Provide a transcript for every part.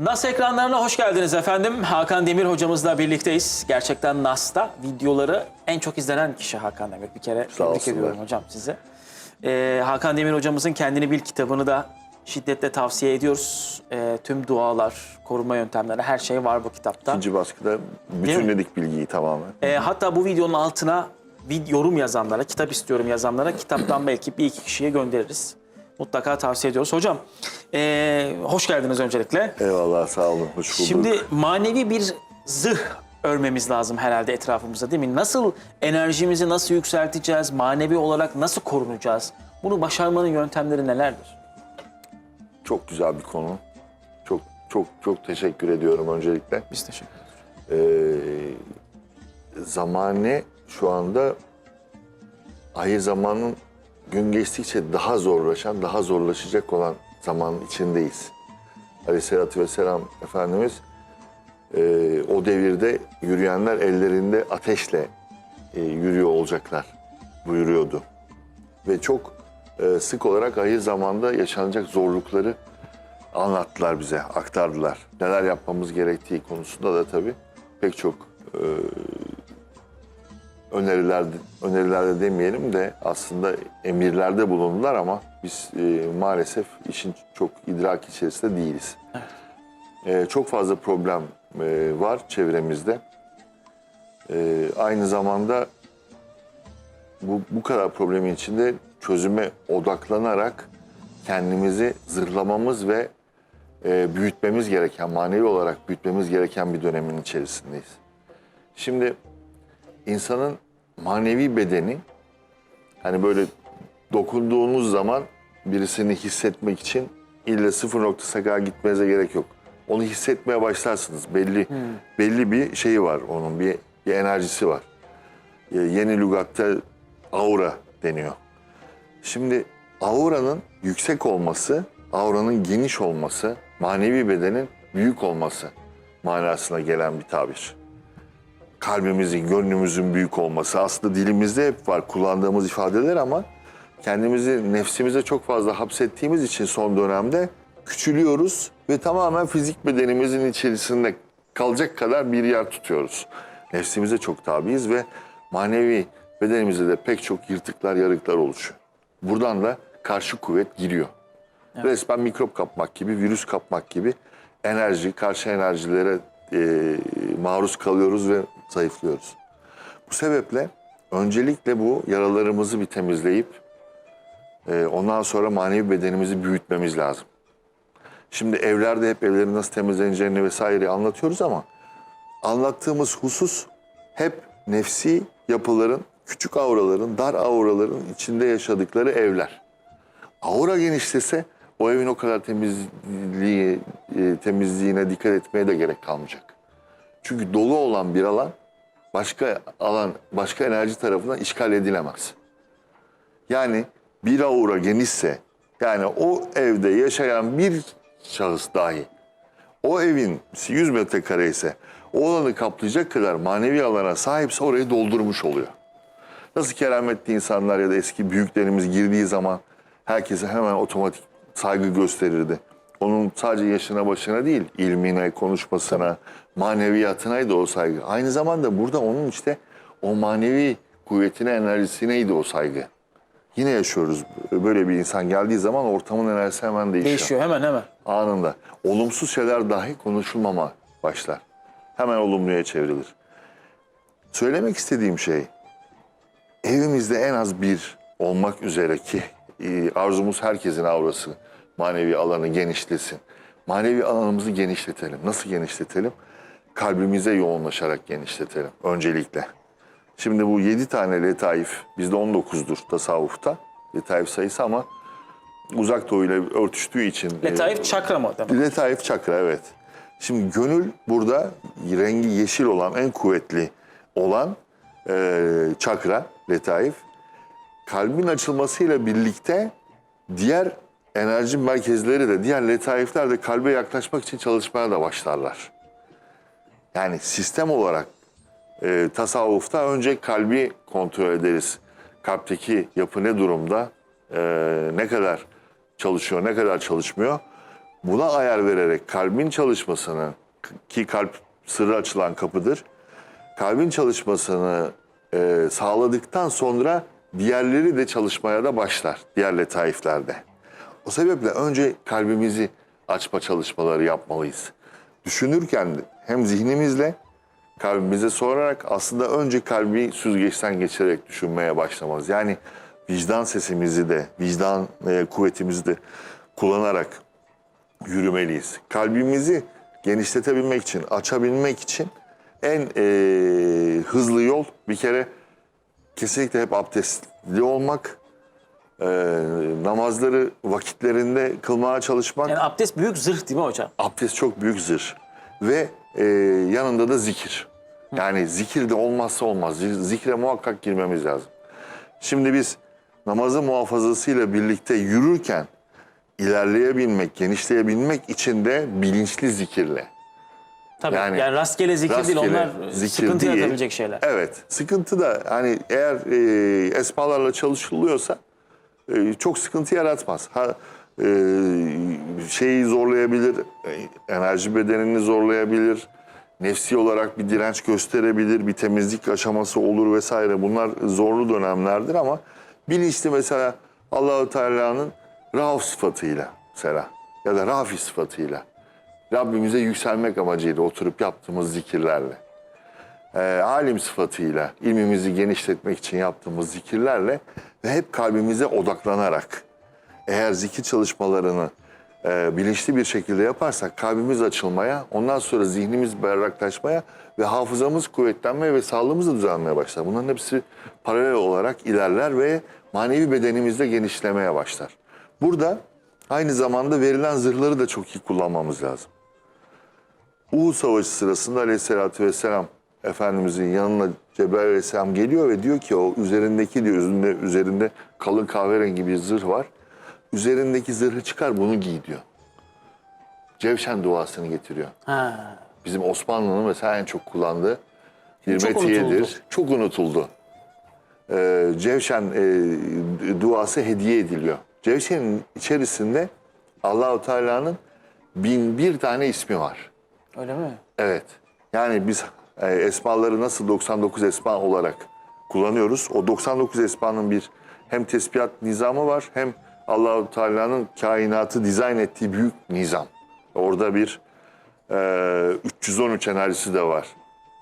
NAS ekranlarına hoş geldiniz efendim. Hakan Demir hocamızla birlikteyiz. Gerçekten NAS'ta videoları en çok izlenen kişi Hakan Demir. Bir kere tebrik ediyorum hocam size. Ee, Hakan Demir hocamızın Kendini Bil kitabını da şiddetle tavsiye ediyoruz. Ee, tüm dualar, koruma yöntemleri her şey var bu kitapta. İkinci baskıda bütünledik bilgiyi tamamen. Ee, hatta bu videonun altına bir yorum yazanlara, kitap istiyorum yazanlara kitaptan belki bir iki kişiye göndeririz. Mutlaka tavsiye ediyoruz. Hocam ee, hoş geldiniz öncelikle. Eyvallah sağ olun. Hoş bulduk. Şimdi manevi bir zırh örmemiz lazım herhalde etrafımızda değil mi? Nasıl enerjimizi nasıl yükselteceğiz? Manevi olarak nasıl korunacağız? Bunu başarmanın yöntemleri nelerdir? Çok güzel bir konu. Çok çok çok teşekkür ediyorum öncelikle. Biz teşekkür ederiz. Ee, zamane şu anda ayı zamanın gün geçtikçe daha zorlaşan, daha zorlaşacak olan zamanın içindeyiz. Aleyhisselatü Vesselam Efendimiz e, o devirde yürüyenler ellerinde ateşle e, yürüyor olacaklar buyuruyordu. Ve çok e, sık olarak ahir zamanda yaşanacak zorlukları anlattılar bize, aktardılar. Neler yapmamız gerektiği konusunda da tabii pek çok e, öneriler önerilerde demeyelim de aslında emirlerde bulundular ama biz e, maalesef işin çok idrak içerisinde değiliz. E, çok fazla problem e, var çevremizde. E, aynı zamanda bu, bu kadar problemin içinde çözüme odaklanarak kendimizi zırhlamamız ve e, büyütmemiz gereken, manevi olarak büyütmemiz gereken bir dönemin içerisindeyiz. Şimdi insanın manevi bedeni hani böyle dokunduğunuz zaman birisini hissetmek için illa sıfır noktasına kadar gitmenize gerek yok. Onu hissetmeye başlarsınız. Belli belli bir şeyi var onun, bir, bir enerjisi var. E, Yeni lügatta aura deniyor. Şimdi auranın yüksek olması, auranın geniş olması, manevi bedenin büyük olması manasına gelen bir tabir. Kalbimizin, gönlümüzün büyük olması aslında dilimizde hep var kullandığımız ifadeler ama kendimizi nefsimize çok fazla hapsettiğimiz için son dönemde küçülüyoruz ve tamamen fizik bedenimizin içerisinde kalacak kadar bir yer tutuyoruz. Nefsimize çok tabiiz ve manevi bedenimizde de pek çok yırtıklar, yarıklar oluşuyor. Buradan da karşı kuvvet giriyor. Resmen mikrop kapmak gibi, virüs kapmak gibi enerji, karşı enerjilere e, maruz kalıyoruz ve zayıflıyoruz. Bu sebeple öncelikle bu yaralarımızı bir temizleyip e, ondan sonra manevi bedenimizi büyütmemiz lazım. Şimdi evlerde hep evlerin nasıl temizleneceğini vesaire anlatıyoruz ama anlattığımız husus hep nefsi yapıların, küçük auraların, dar auraların içinde yaşadıkları evler. Aura genişlese o evin o kadar temizliği, e, temizliğine dikkat etmeye de gerek kalmayacak. Çünkü dolu olan bir alan başka alan, başka enerji tarafından işgal edilemez. Yani bir aura genişse, yani o evde yaşayan bir şahıs dahi, o evin 100 metrekare ise o alanı kaplayacak kadar manevi alana sahipse orayı doldurmuş oluyor. Nasıl kerametli insanlar ya da eski büyüklerimiz girdiği zaman herkese hemen otomatik saygı gösterirdi. Onun sadece yaşına başına değil, ilmine, konuşmasına, maneviyatınaydı o saygı. Aynı zamanda burada onun işte o manevi kuvvetine, enerjisineydi o saygı. Yine yaşıyoruz. Böyle bir insan geldiği zaman ortamın enerjisi hemen değişiyor Değişiyor hemen hemen. anında. Olumsuz şeyler dahi konuşulmama başlar. Hemen olumluya çevrilir. Söylemek istediğim şey, evimizde en az bir olmak üzere ki e, arzumuz herkesin aurası, manevi alanı genişlesin. Manevi alanımızı genişletelim. Nasıl genişletelim? Kalbimize yoğunlaşarak genişletelim öncelikle. Şimdi bu yedi tane letaif, bizde 19'dur tasavvufta letaif sayısı ama uzak doğuyla örtüştüğü için... e, Letaif çakra mı demek? Letaif çakra evet. Şimdi gönül burada rengi yeşil olan en kuvvetli olan e, çakra letaif. Kalbin açılmasıyla birlikte diğer enerji merkezleri de diğer letaifler de kalbe yaklaşmak için çalışmaya da başlarlar. Yani sistem olarak e, tasavvufta önce kalbi kontrol ederiz. Kalpteki yapı ne durumda, e, ne kadar çalışıyor, ne kadar çalışmıyor. buna ayar vererek kalbin çalışmasını ki kalp sırrı açılan kapıdır. Kalbin çalışmasını e, sağladıktan sonra diğerleri de çalışmaya da başlar. Diğer letaiflerde. O sebeple önce kalbimizi açma çalışmaları yapmalıyız. Düşünürken hem zihnimizle kalbimize sorarak aslında önce kalbi süzgeçten geçirerek düşünmeye başlamalıyız. Yani vicdan sesimizi de, vicdan e, kuvvetimizi de kullanarak yürümeliyiz. Kalbimizi genişletebilmek için, açabilmek için en e, hızlı yol bir kere kesinlikle hep abdestli olmak, e, namazları vakitlerinde kılmaya çalışmak. Yani abdest büyük zırh değil mi hocam? Abdest çok büyük zırh ve e, yanında da zikir. Yani zikir de olmazsa olmaz. Zikre muhakkak girmemiz lazım. Şimdi biz namazı muhafazasıyla birlikte yürürken ilerleyebilmek, genişleyebilmek için de bilinçli zikirle. Tabii yani, Yani rastgele zikir değil rastgele onlar zikir sıkıntı değil. yaratabilecek şeyler. Evet, sıkıntı da hani eğer e, esmalarla çalışılıyorsa e, çok sıkıntı yaratmaz. Ha e, şeyi zorlayabilir, e, enerji bedenini zorlayabilir, nefsi olarak bir direnç gösterebilir, bir temizlik aşaması olur vesaire. Bunlar zorlu dönemlerdir ama bilinçli mesela Allahu Teala'nın Rauf sıfatıyla mesela ya da Rafi sıfatıyla Rabbimize yükselmek amacıyla oturup yaptığımız zikirlerle e, alim sıfatıyla ilmimizi genişletmek için yaptığımız zikirlerle ve hep kalbimize odaklanarak eğer zikir çalışmalarını e, bilinçli bir şekilde yaparsak kalbimiz açılmaya, ondan sonra zihnimiz berraklaşmaya ve hafızamız kuvvetlenmeye ve sağlığımız da düzelmeye başlar. Bunların hepsi paralel olarak ilerler ve manevi bedenimizde genişlemeye başlar. Burada aynı zamanda verilen zırhları da çok iyi kullanmamız lazım. Uhud Savaşı sırasında aleyhissalatü vesselam Efendimizin yanına Cebrail aleyhisselam geliyor ve diyor ki o üzerindeki diyor üzerinde, üzerinde kalın kahverengi bir zırh var. Üzerindeki zırhı çıkar bunu giy diyor. Cevşen duasını getiriyor. Ha. Bizim Osmanlı'nın mesela en çok kullandığı bir Çok unutuldu. metiyedir. Çok unutuldu. Ee, Cevşen e, duası hediye ediliyor. Cevşen'in içerisinde Allahu Teala'nın bin bir tane ismi var. Öyle mi? Evet. Yani biz e, esmaları nasıl 99 esma olarak kullanıyoruz. O 99 esmanın bir hem tesbihat nizamı var hem Allahu Teala'nın kainatı dizayn ettiği büyük nizam. Orada bir e, 313 enerjisi de var.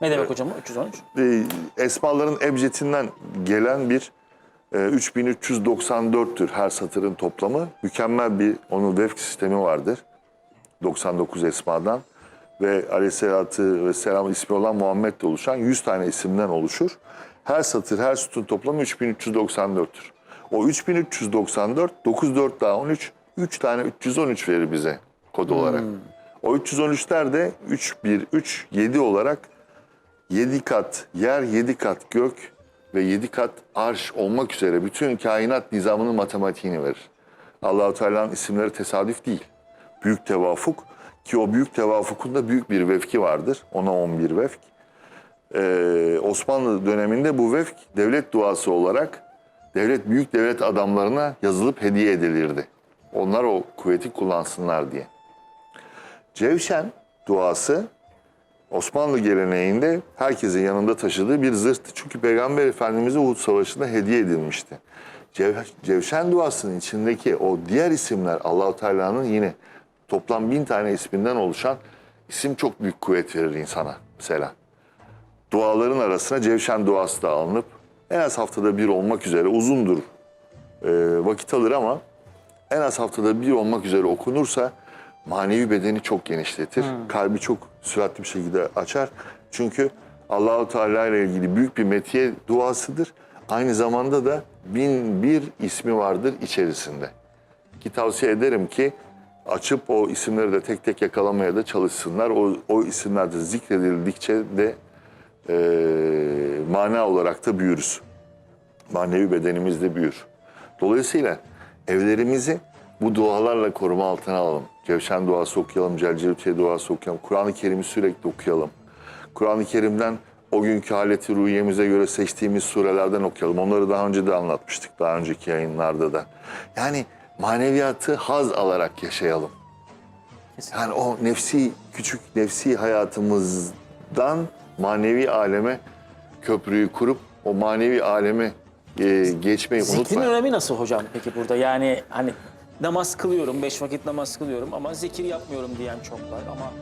Ne demek hocam o? 313? E, esmaların ebcedinden gelen bir e, 3394'tür her satırın toplamı. Mükemmel bir onun vefk sistemi vardır. 99 esmadan ve aleyhissalatü vesselam ismi olan Muhammed de oluşan 100 tane isimden oluşur. Her satır, her sütun toplamı 3394'tür. O 3394, 94 daha 13, 3 tane 313 verir bize kod olarak. O 313'ler de 3, 1, 3, 7 olarak 7 kat yer, 7 kat gök ve 7 kat arş olmak üzere bütün kainat nizamının matematiğini verir. Allahu Teala'nın isimleri tesadüf değil. Büyük tevafuk ki o büyük tevafukun da büyük bir vefki vardır. Ona 11 vefk. Ee, Osmanlı döneminde bu vefk devlet duası olarak devlet büyük devlet adamlarına yazılıp hediye edilirdi. Onlar o kuvveti kullansınlar diye. Cevşen duası Osmanlı geleneğinde herkesin yanında taşıdığı bir zırhtı. Çünkü Peygamber Efendimiz'e Uhud Savaşı'nda hediye edilmişti. Cev, Cevşen duasının içindeki o diğer isimler Allahu Teala'nın yine toplam bin tane isminden oluşan isim çok büyük kuvvet verir insana mesela. Duaların arasına Cevşen duası da alınıp en az haftada bir olmak üzere uzundur e, vakit alır ama en az haftada bir olmak üzere okunursa manevi bedeni çok genişletir. Kalbi çok süratli bir şekilde açar. Çünkü Allahu Teala ile ilgili büyük bir metiye duasıdır. Aynı zamanda da bin bir ismi vardır içerisinde. Ki tavsiye ederim ki açıp o isimleri de tek tek yakalamaya da çalışsınlar. O, o isimler de zikredildikçe de e, mana olarak da büyürüz. Manevi bedenimiz de büyür. Dolayısıyla evlerimizi bu dualarla koruma altına alalım. Cevşen duası okuyalım, Celcelüte duası okuyalım. Kur'an-ı Kerim'i sürekli okuyalım. Kur'an-ı Kerim'den o günkü haleti ruhiyemize göre seçtiğimiz surelerden okuyalım. Onları daha önce de anlatmıştık, daha önceki yayınlarda da. Yani maneviyatı haz alarak yaşayalım. Kesinlikle. Yani o nefsi, küçük nefsi hayatımızdan manevi aleme köprüyü kurup o manevi aleme e, geçmeyi Zikrin unutmayın. önemi nasıl hocam peki burada? Yani hani namaz kılıyorum, beş vakit namaz kılıyorum ama zikir yapmıyorum diyen çok var ama